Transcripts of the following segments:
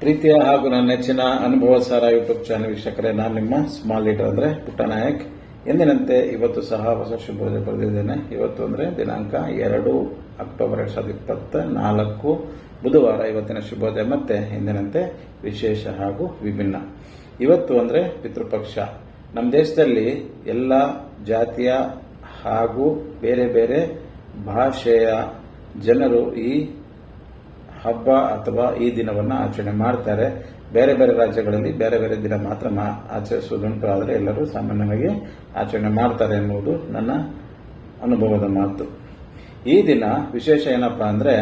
ಪ್ರೀತಿಯ ಹಾಗೂ ನನ್ನ ನೆಚ್ಚಿನ ಅನುಭವ ಸಾರ ಯೂಟ್ಯೂಬ್ ಚಾನಲ್ ವೀಕ್ಷಕರೇ, ನಾನು ನಿಮ್ಮ ಸ್ಮಾಲ್ ಲೀಡರ್ ಅಂದ್ರೆ ಪುಟ್ಟನಾಯಕ್ ಎಂದಿನಂತೆ ಇವತ್ತು ಸಹ ಹೊಸ ಶುಭೋದಯ ಬರೆದಿದ್ದೇನೆ ಇವತ್ತು ಅಂದ್ರೆ ದಿನಾಂಕ ಎರಡು ಅಕ್ಟೋಬರ್ ಎರಡ್ ಸಾವಿರದ ಇಪ್ಪತ್ತ ನಾಲ್ಕು ಬುಧವಾರ ಇವತ್ತಿನ ಶುಭೋದಯ, ಮತ್ತೆ ಎಂದಿನಂತೆ ವಿಶೇಷ ಹಾಗೂ ವಿಭಿನ್ನ. ಇವತ್ತು ಅಂದ್ರೆ ಪಿತೃಪಕ್ಷ. ನಮ್ಮ ದೇಶದಲ್ಲಿ ಎಲ್ಲ ಜಾತಿಯ ಹಾಗೂ ಬೇರೆ ಬೇರೆ ಭಾಷೆಯ ಜನರು ಈ ಹಬ್ಬ ಅಥವಾ ಈ ದಿನವನ್ನ ಆಚರಣೆ ಮಾಡ್ತಾರೆ. ಬೇರೆ ಬೇರೆ ರಾಜ್ಯಗಳಲ್ಲಿ ಬೇರೆ ಬೇರೆ ದಿನ ಮಾತ್ರ ಮಾ ಆಚರಿಸುವುದುಂಟು ಆದರೆ ಎಲ್ಲರೂ ಸಾಮಾನ್ಯವಾಗಿ ಆಚರಣೆ ಮಾಡ್ತಾರೆ ಎನ್ನುವುದು ನನ್ನ ಅನುಭವದ ಮಾತು. ಈ ದಿನ ವಿಶೇಷ ಏನಪ್ಪ ಅಂದ್ರೆ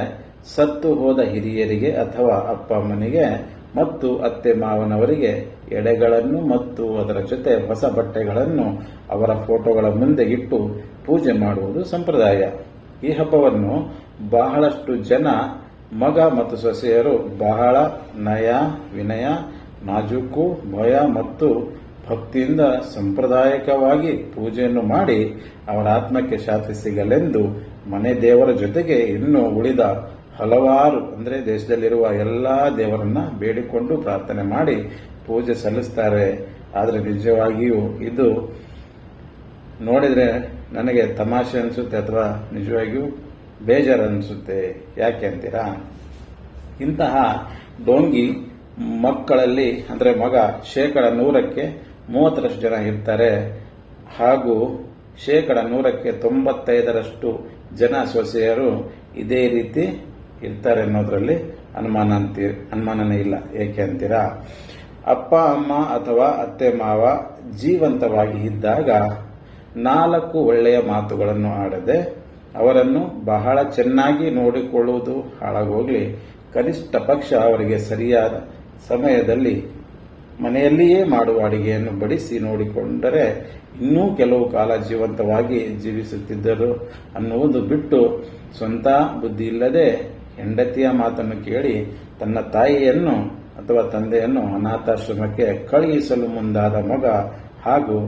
ಸತ್ತು ಹೋದ ಹಿರಿಯರಿಗೆ ಅಥವಾ ಅಪ್ಪ ಅಮ್ಮನಿಗೆ ಮತ್ತು ಅತ್ತೆ ಮಾವನವರಿಗೆ ಎಡೆಗಳನ್ನು ಮತ್ತು ಅದರ ಜೊತೆ ಹೊಸ ಬಟ್ಟೆಗಳನ್ನು ಅವರ ಫೋಟೋಗಳ ಮುಂದೆ ಇಟ್ಟು ಪೂಜೆ ಮಾಡುವುದು ಸಂಪ್ರದಾಯ. ಈ ಹಬ್ಬವನ್ನು ಬಹಳಷ್ಟು ಜನ ಮಗ ಮತ್ತು ಸೊಸೆಯರು ಬಹಳ ನಯ, ವಿನಯ, ನಾಜೂಕು, ಭಯ ಮತ್ತು ಭಕ್ತಿಯಿಂದ ಸಂಪ್ರದಾಯಿಕವಾಗಿ ಪೂಜೆಯನ್ನು ಮಾಡಿ ಅವರ ಆತ್ಮಕ್ಕೆ ಶಾಂತಿ ಸಿಗಲೆಂದು ಮನೆ ದೇವರ ಜೊತೆಗೆ ಇನ್ನು ಉಳಿದ ಹಲವಾರು, ಅಂದರೆ ದೇಶದಲ್ಲಿರುವ ಎಲ್ಲ ದೇವರನ್ನ ಬೇಡಿಕೊಂಡು ಪ್ರಾರ್ಥನೆ ಮಾಡಿ ಪೂಜೆ ಸಲ್ಲಿಸ್ತಾರೆ. ಆದರೆ ನಿಜವಾಗಿಯೂ ಇದು ನೋಡಿದರೆ ನನಗೆ ತಮಾಷೆ ಅನಿಸುತ್ತೆ ಅಥವಾ ನಿಜವಾಗಿಯೂ ಬೇಜಾರು ಅನಿಸುತ್ತೆ ಯಾಕೆ ಅಂತೀರಾ? ಇಂತಹ ಡೋಂಗಿ ಮಕ್ಕಳಲ್ಲಿ, ಅಂದರೆ ಮಗ ಶೇಕಡ ನೂರಕ್ಕೆ ಮೂವತ್ತರಷ್ಟು ಜನ ಇರ್ತಾರೆ. ಹಾಗೂ ಶೇಕಡ ನೂರಕ್ಕೆ ತೊಂಬತ್ತೈದರಷ್ಟು ಜನ ಸೊಸೆಯರು ಇದೇ ರೀತಿ ಇರ್ತಾರೆ ಅನ್ನೋದರಲ್ಲಿ ಅನುಮಾನ ಅಂತೀ, ಅನುಮಾನನೇ ಇಲ್ಲ. ಏಕೆ ಅಂತೀರಾ? ಅಪ್ಪ, ಅಮ್ಮ ಅಥವಾ ಅತ್ತೆ, ಮಾವ ಜೀವಂತವಾಗಿ ಇದ್ದಾಗ ನಾಲ್ಕು ಒಳ್ಳೆಯ ಮಾತುಗಳನ್ನು ಆಡದೆ ಅವರನ್ನು ಬಹಳ ಚೆನ್ನಾಗಿ ನೋಡಿಕೊಳ್ಳುವುದು ಹಾಳಾಗೋಗಲಿ. ಕನಿಷ್ಠ ಪಕ್ಷ ಅವರಿಗೆ ಸರಿಯಾದ ಸಮಯದಲ್ಲಿ ಮನೆಯಲ್ಲಿಯೇ ಮಾಡುವ ಅಡಿಗೆಯನ್ನು ಬಡಿಸಿ ನೋಡಿಕೊಂಡರೆ ಇನ್ನೂ ಕೆಲವು ಕಾಲ ಜೀವಂತವಾಗಿ ಜೀವಿಸುತ್ತಿದ್ದರು ಅನ್ನುವುದು ಬಿಟ್ಟು ಸ್ವಂತ ಬುದ್ಧಿ ಇಲ್ಲದೆ ಹೆಂಡತಿಯ ಮಾತನ್ನು ಕೇಳಿ ತನ್ನ ತಾಯಿಯನ್ನು ಅಥವಾ ತಂದೆಯನ್ನು ಅನಾಥಾಶ್ರಮಕ್ಕೆ ಕಳುಹಿಸಲು ಮುಂದಾದ ಮಗ ಹಾಗೂ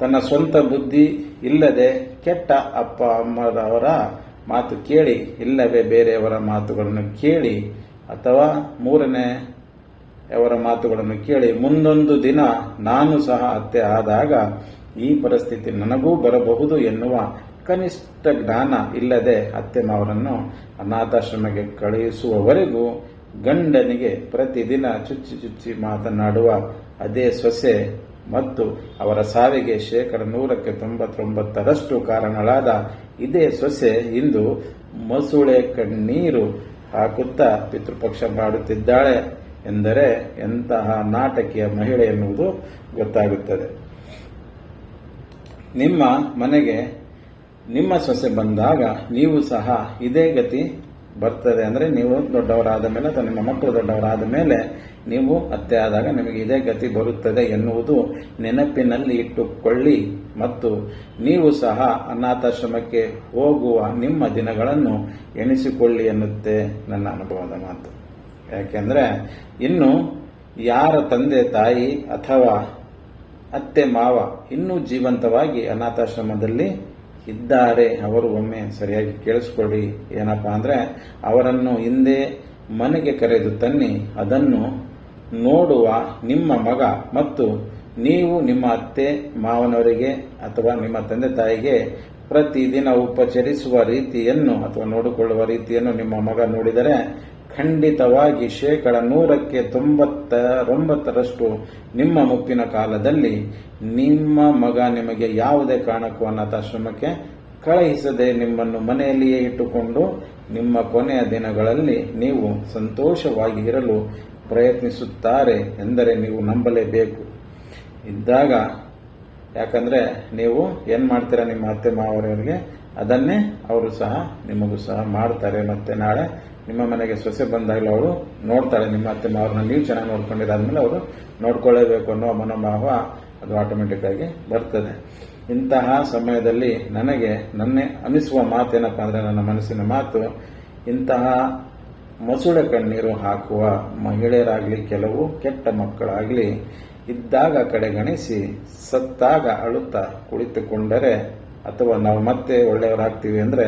ತನ್ನ ಸ್ವಂತ ಬುದ್ಧಿ ಇಲ್ಲದೆ ಕೆಟ್ಟ ಅಪ್ಪ ಅಮ್ಮರವರ ಮಾತು ಕೇಳಿ, ಇಲ್ಲವೇ ಬೇರೆಯವರ ಮಾತುಗಳನ್ನು ಕೇಳಿ, ಅಥವಾ ಮೂರನೇ ಅವರ ಮಾತುಗಳನ್ನು ಕೇಳಿ, ಮುಂದೊಂದು ದಿನ ನಾನು ಸಹ ಅತ್ತೆ ಆದಾಗ ಈ ಪರಿಸ್ಥಿತಿ ನನಗೂ ಬರಬಹುದು ಎನ್ನುವ ಕನಿಷ್ಠ ಜ್ಞಾನ ಇಲ್ಲದೆ ಅತ್ತೆ ಮಾವರನ್ನು ಅನಾಥಾಶ್ರಮಕ್ಕೆ ಕಳುಹಿಸುವವರೆಗೂ ಗಂಡನಿಗೆ ಪ್ರತಿದಿನ ಚುಚ್ಚಿ ಚುಚ್ಚಿ ಮಾತನಾಡುವ ಅದೇ ಸೊಸೆ ಮತ್ತು ಅವರ ಸಾವಿಗೆ ಶೇಕಡ ನೂರಕ್ಕೆ ತೊಂಬತ್ತೊಂಬತ್ತರಷ್ಟು ಕಾರಣಗಳಾದ ಇದೇ ಸೊಸೆ ಇಂದು ಮಸೂಳೆ ಕಣ್ಣೀರು ಹಾಕುತ್ತಾ ಪಿತೃಪಕ್ಷ ಮಾಡುತ್ತಿದ್ದಾಳೆ ಎಂದರೆ ಎಂತಹ ನಾಟಕೀಯ ಮಹಿಳೆ ಎನ್ನುವುದು ಗೊತ್ತಾಗುತ್ತದೆ. ನಿಮ್ಮ ಮನೆಗೆ ನಿಮ್ಮ ಸೊಸೆ ಬಂದಾಗ ನೀವು ಸಹ ಇದೇ ಗತಿ ಬರ್ತದೆ ಅಂದ್ರೆ ನೀವು ದೊಡ್ಡವರಾದ ಮೇಲೆ ಅಥವಾ ನಿಮ್ಮ ಮಕ್ಕಳು ದೊಡ್ಡವರಾದ ಮೇಲೆ ನೀವು ಅತ್ತೆ ಆದಾಗ ನಿಮಗೆ ಇದೇ ಗತಿ ಬರುತ್ತದೆ ಎನ್ನುವುದು ನೆನಪಿನಲ್ಲಿ ಇಟ್ಟುಕೊಳ್ಳಿ. ಮತ್ತು ನೀವು ಸಹ ಅನಾಥಾಶ್ರಮಕ್ಕೆ ಹೋಗುವ ನಿಮ್ಮ ದಿನಗಳನ್ನು ಎಣಿಸಿಕೊಳ್ಳಿ ಎನ್ನುತ್ತೆ ನನ್ನ ಅನುಭವದ ಮಾತು. ಯಾಕೆಂದ್ರೆ ಇನ್ನು ಯಾರ ತಂದೆ ತಾಯಿ ಅಥವಾ ಅತ್ತೆ ಮಾವ ಇನ್ನೂ ಜೀವಂತವಾಗಿ ಅನಾಥಾಶ್ರಮದಲ್ಲಿ ಇದ್ದಾರೆ, ಅವರು ಒಮ್ಮೆ ಸರಿಯಾಗಿ ಕೇಳಿಸ್ಕೊಳ್ಳಿ, ಏನಪ್ಪಾ ಅಂದ್ರೆ ಅವರನ್ನು ಹಿಂದೆ ಮನೆಗೆ ಕರೆದು ತನ್ನಿ, ಅದನ್ನು ನೋಡುವ ನಿಮ್ಮ ಮಗ ಮತ್ತು ನೀವು ನಿಮ್ಮ ಅತ್ತೆ ಮಾವನವರಿಗೆ ಅಥವಾ ನಿಮ್ಮ ತಂದೆ ತಾಯಿಗೆ ಪ್ರತಿದಿನ ಉಪಚರಿಸುವ ರೀತಿಯನ್ನು ಅಥವಾ ನೋಡಿಕೊಳ್ಳುವ ರೀತಿಯನ್ನು ನಿಮ್ಮ ಮಗ ನೋಡಿದರೆ ಖಂಡಿತವಾಗಿ ಶೇಕಡ ನೂರಕ್ಕೆ ತೊಂಬತ್ತರೊಂಬತ್ತರಷ್ಟು ನಿಮ್ಮ ಮುಪ್ಪಿನ ಕಾಲದಲ್ಲಿ ನಿಮ್ಮ ಮಗ ನಿಮಗೆ ಯಾವುದೇ ಕಾರಣಕ್ಕೂ ಅನಾಥಾಶ್ರಮಕ್ಕೆ ಕಳುಹಿಸದೆ ನಿಮ್ಮನ್ನು ಮನೆಯಲ್ಲಿಯೇ ಇಟ್ಟುಕೊಂಡು ನಿಮ್ಮ ಕೊನೆಯ ದಿನಗಳಲ್ಲಿ ನೀವು ಸಂತೋಷವಾಗಿ ಇರಲು ಪ್ರಯತ್ನಿಸುತ್ತಾರೆ ಎಂದರೆ ನೀವು ನಂಬಲೇಬೇಕು. ಇದ್ದಾಗ ಯಾಕಂದ್ರೆ ನೀವು ಏನ್ ಮಾಡ್ತೀರಾ ನಿಮ್ಮ ಅತ್ತೆ ಮಾವರವರಿಗೆ, ಅದನ್ನೇ ಅವರು ಸಹ ನಿಮಗೂ ಸಹ ಮಾಡ್ತಾರೆ ಮತ್ತೆ ನಾಳೆ ನಿಮ್ಮ ಮನೆಗೆ ಸೊಸೆ ಬಂದಾಗಲೂ ಅವಳು ನೋಡ್ತಾಳೆ ನಿಮ್ಮ ಅತ್ತೆ ಮಾವರನ್ನ ನೀವು ಚೆನ್ನಾಗಿ ನೋಡ್ಕೊಂಡಿದ್ದಾದ್ಮೇಲೆ ಅವರು ನೋಡ್ಕೊಳ್ಳೇಬೇಕು ಅನ್ನೋ ಮನೋಭಾವ ಅದು ಆಟೋಮೆಟಿಕ್ ಆಗಿ ಬರ್ತದೆ. ಇಂತಹ ಸಮಯದಲ್ಲಿ ನನಗೆ, ನನ್ನ ಅನಿಸುವ ಮಾತೇನಪ್ಪ ಅಂದರೆ ನನ್ನ ಮನಸ್ಸಿನ ಮಾತು, ಇಂತಹ ಮಸೂಳೆ ಕಣ್ಣೀರು ಹಾಕುವ ಮಹಿಳೆಯರಾಗ್ಲಿ, ಕೆಲವು ಕೆಟ್ಟ ಮಕ್ಕಳಾಗ್ಲಿ ಇದ್ದಾಗ ಕಡೆಗಣಿಸಿ ಸತ್ತಾಗ ಅಳುತ್ತಾ ಕುಳಿತುಕೊಂಡರೆ, ಅಥವಾ ನಾವು ಮತ್ತೆ ಒಳ್ಳೆಯವರಾಗ್ತೀವಿ ಅಂದ್ರೆ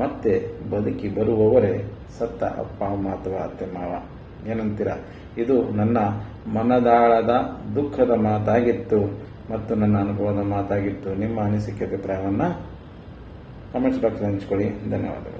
ಮತ್ತೆ ಬದುಕಿ ಬರುವವರೇ ಸತ್ತ ಅಪ್ಪ ಅಮ್ಮ ಅಥವಾ ಅತ್ತೆ, ಮಾವ, ಏನಂತೀರಾ? ಇದು ನನ್ನ ಮನದಾಳದ, ದುಃಖದ ಮಾತಾಗಿತ್ತು ಮತ್ತು ನನ್ನ ಅನುಭವದ ಮಾತಾಗಿತ್ತು. ನಿಮ್ಮ ಅನಿಸಿಕೆ ಅಭಿಪ್ರಾಯವನ್ನು ಕಮೆಂಟ್ಸ್ ಬಾಕ್ಸ್ ಹಂಚ್ಕೊಳ್ಳಿ. ಧನ್ಯವಾದಗಳು.